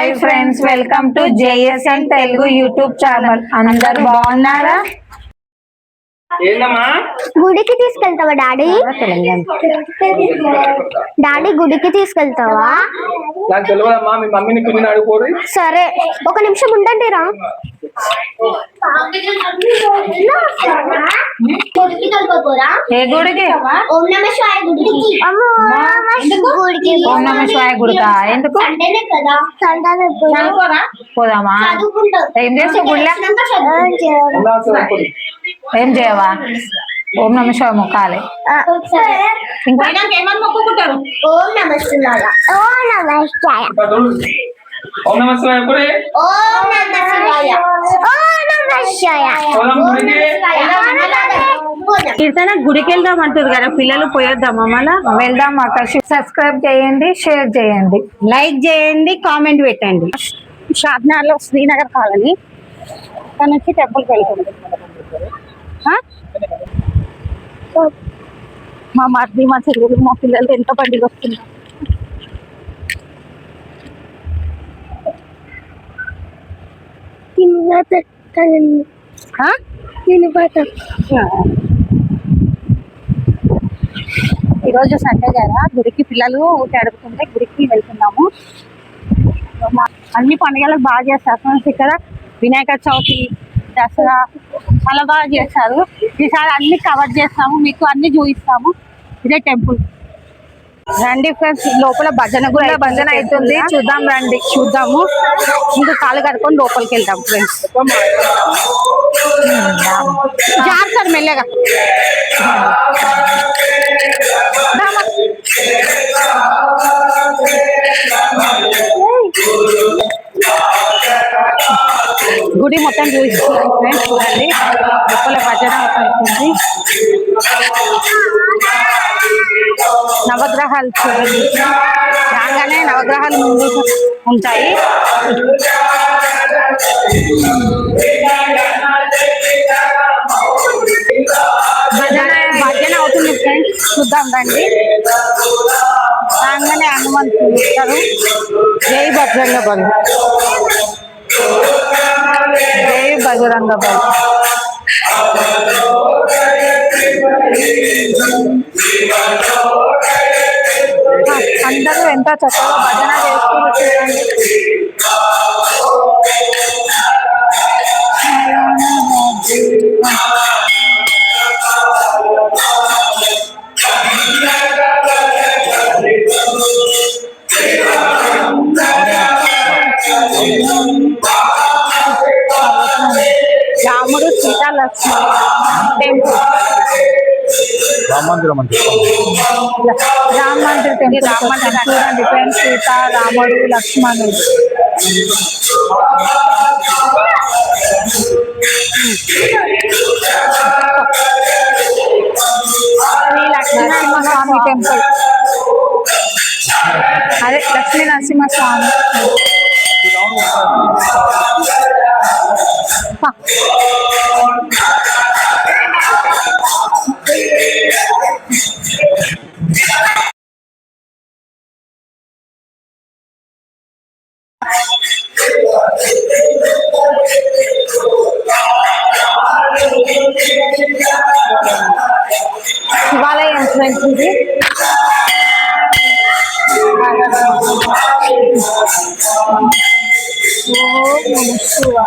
Hi friends welcome to JSN Telugu YouTube channel అందరు బాగున్నారా? గుడికి తీసుకెళ్తావా డాడీ? డాడీ గుడికి తీసుకెళ్తావా? సరే ఒక నిమిషం ఉండండి రా. ఎందుకు? పోదామా? ఏం చేస్తావు మొక్కుతావా ఓం నమ శివ కీర్తన గుడికి వెళ్దాం అంటారు కదా పిల్లలు పోయొద్దామా మళ్ళా? వెళ్దాం అక్కడ సబ్స్క్రైబ్ చేయండి షేర్ చేయండి. లైక్ చేయండి కామెంట్ పెట్టండి. షాద్నార్లో శ్రీనగర్ కాలనీ. తన వచ్చి టెంపుల్కి వెళ్తుంది మా మరిది మా చెల్లెలు మా పిల్లలు ఎంత బండికి వస్తున్నారు. ఈరోజు సండే కదా గుడికి పిల్లలు ఊటి అడుగుతుంటే గుడికి వెళ్తున్నాము. అన్ని పండుగలకు బాగా చేస్తారు. ఇక్కడ వినాయక చవితి దసరా చాలా బాగా చేస్తారు ఈసారి అన్ని కవర్ చేస్తాము మీకు అన్ని చూపిస్తాము. ఇదే టెంపుల్ రండి ఫ్రెండ్స్ లోపల భజన కూడా భజన అవుతుంది చూద్దాం రండి చూద్దాము. ముందు కాలు కడుకొని లోపలికి వెళ్దాం ఫ్రెండ్స్ జాగ్రత్త మెల్లగా. రామా. గుడి మొత్తం చూపిస్తున్నాం ఫ్రెండ్స్ చూడండి లోపల భజన అవుతుంది నవగ్రహాలు చూడండి రాగానే నవగ్రహాలు ముందు ఉంటాయి భజన భజన అవుతుంది ఫ్రెండ్స్ చూద్దాం రండి రాగానే హనుమంతుడు ఉంటారు జై భద్రంగ బలు జై బజరంగ బలి? అందరూ ఎంత చక్కగా భజన చేసుకుని చూడండి. చూడండి ఫ్రెండ్స్ సీత రాముడు లక్ష్మణుడు శ్రీ లక్ష్మీ నరసింహస్వామి టెంపుల్ అదే లక్ష్మీ నరసింహస్వామి శివాలయ ఎంట్రెన్స్ ఇది నమస్కారం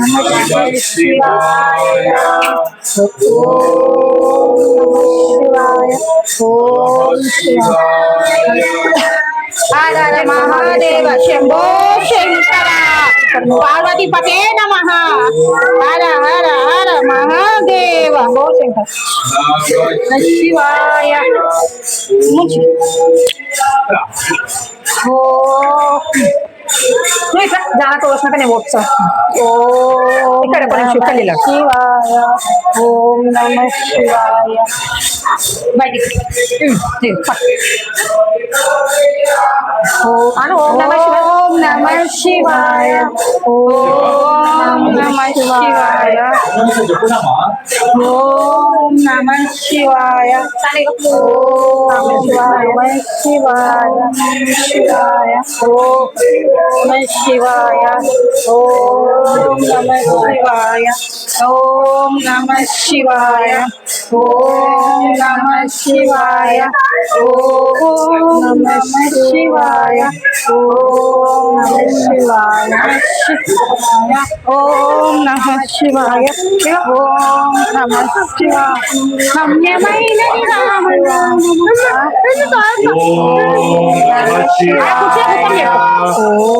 நம சிவாய ஓம் சிவாய ஹர ஹர மகாதேவ சம்போ சங்கரா பார்வதி பதே நம ஹர ஹர ஹர மகாதேவ ஓ சங்கர் ஓ నువ్వు ఇట్లా జానక వచ్చినాక నేను ఓట్సా ఓ ఇక్కడ కొన్ని చుక్కలు ఇలా. శివాయ ఓం నమ శివాయ బయటికి ఉమ్, ఇదిగో, పట్టు. అను ఓం నమ శివాయ ఓం నమ శివాయ ఓం నమ శివాయ ఓం నమ శివాయ ఓం నమ శివాయ శివాయ ఓం నమ శివాయ ఓం నమ శివాయ ఓం నమ శివాయ ఓం నమ శివాయ ఓం నమ శివాయ ఓం నమ శివాయ శివాయ ఓం నమ శివాయ ఓం నమ శివాయ రమ్యమైన శివాయ ఓం నమ శివాయ ఓం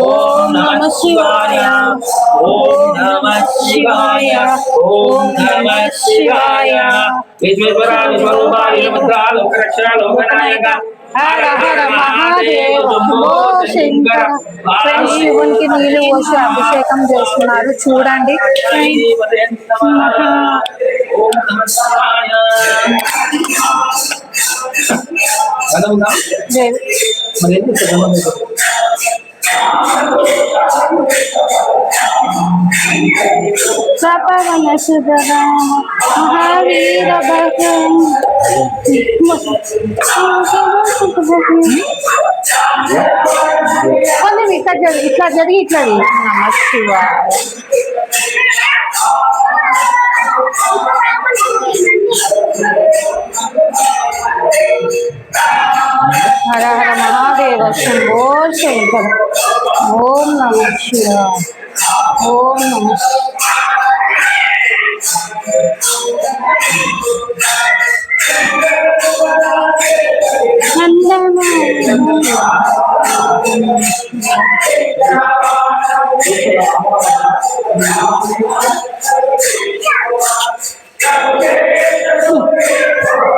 ఓం నమ శివాయ ఓం నమ శివాయ ఓం నమ శివాయ విశ్వేశ్వర విశ్వరూప వీరభద్ర లోకరక్షణ లోకనాయక హర హర మహాదేవ శంభో శంకర ఫ్రెండ్స్ శివునికి నీళ్లు పోసి అభిషేకం చేస్తున్నారు చూడండి ఓం నమ శివాయ దేవి మరి ఏం చేస్తారు సపవన సుధరామ మహావీర భగం కొంచెం ఇట్లా జరిగి ఇట్లా జరిగి ఇట్లా చెయ్యి. నమ हर हर महादेव शंभो शंकर ओम नम शिवाय ओम नम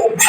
Ah,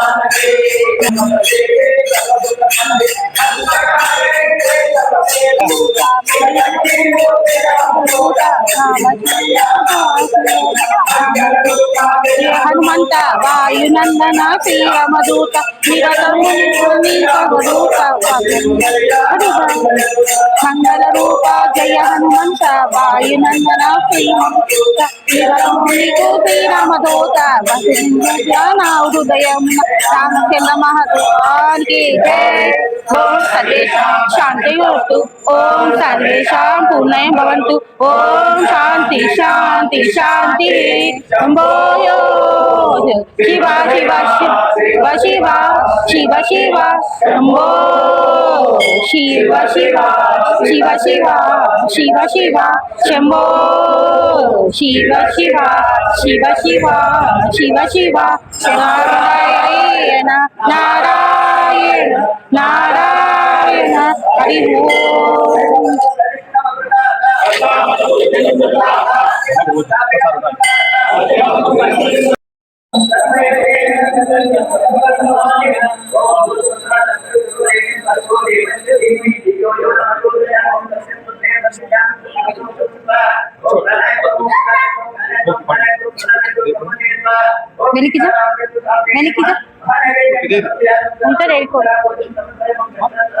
హనుమంత వాయునందన శ్రీరామదూత మంగళ రూప జయ హనుమంత వాయునందన శ్రీరామదూత నిరతము श्याम खेमा महाभगवान की जय। ओम सर्वेशाम शांति होतु ओम सर्वेशाम पूर्ण भवंतु ओम शांति शांति शांति शंभो शिवा शिवा शिव शिवा शिव शिवा शंभो शिव शिवा शिव शिवा शिव शिवा शंभो शिव शिवा शिव शिवा शिव शिवा नारायण नारायण नारायण हरि ओम মেলিকি যা মেলিকি যা উল্টা রেড কর। হ্যাঁ?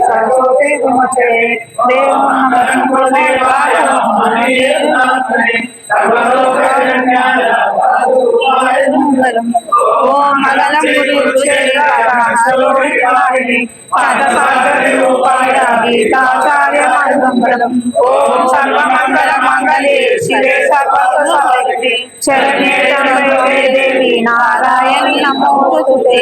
బ్రహ్మణోధిపతి సర్వశ్రీ ఆత్మజ్యోతి జ్యోతి సరస్వతి మంగళం గీతాచార్య మంగళం ఓం సర్వమంగళ మంగళే శివే దేవి నారాయణి నమోస్తుతే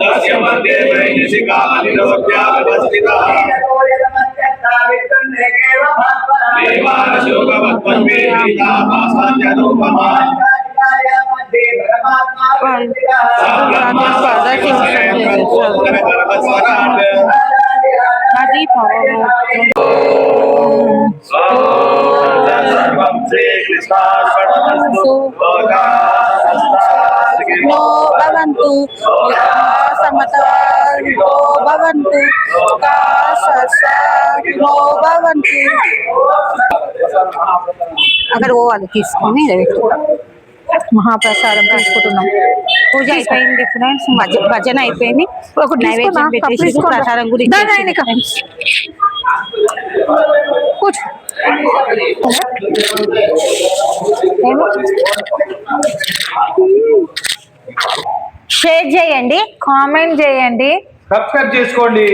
తస్య మధ్య వైనిషికా నిరోధ్యావస్థితా అది నో భవంతు సమతో భవంతు నో భవంతు అక్కడ పోవాలి తీసుకొని మహాప్రసాదం తీసుకుంటున్నాం పూజ అయిపోయింది ఫ్రెండ్స్ భజ- భజన అయిపోయింది ఒకటి నైవేద్యం తీసుకున్నా? పెట్టేసి తీసుకున్నా? ప్రసాదం దా, గురించి నాయనిక. కూర్చో షేర్ చేయండి కామెంట్ చేయండి. సబ్స్క్రైబ్ చేసుకోండి!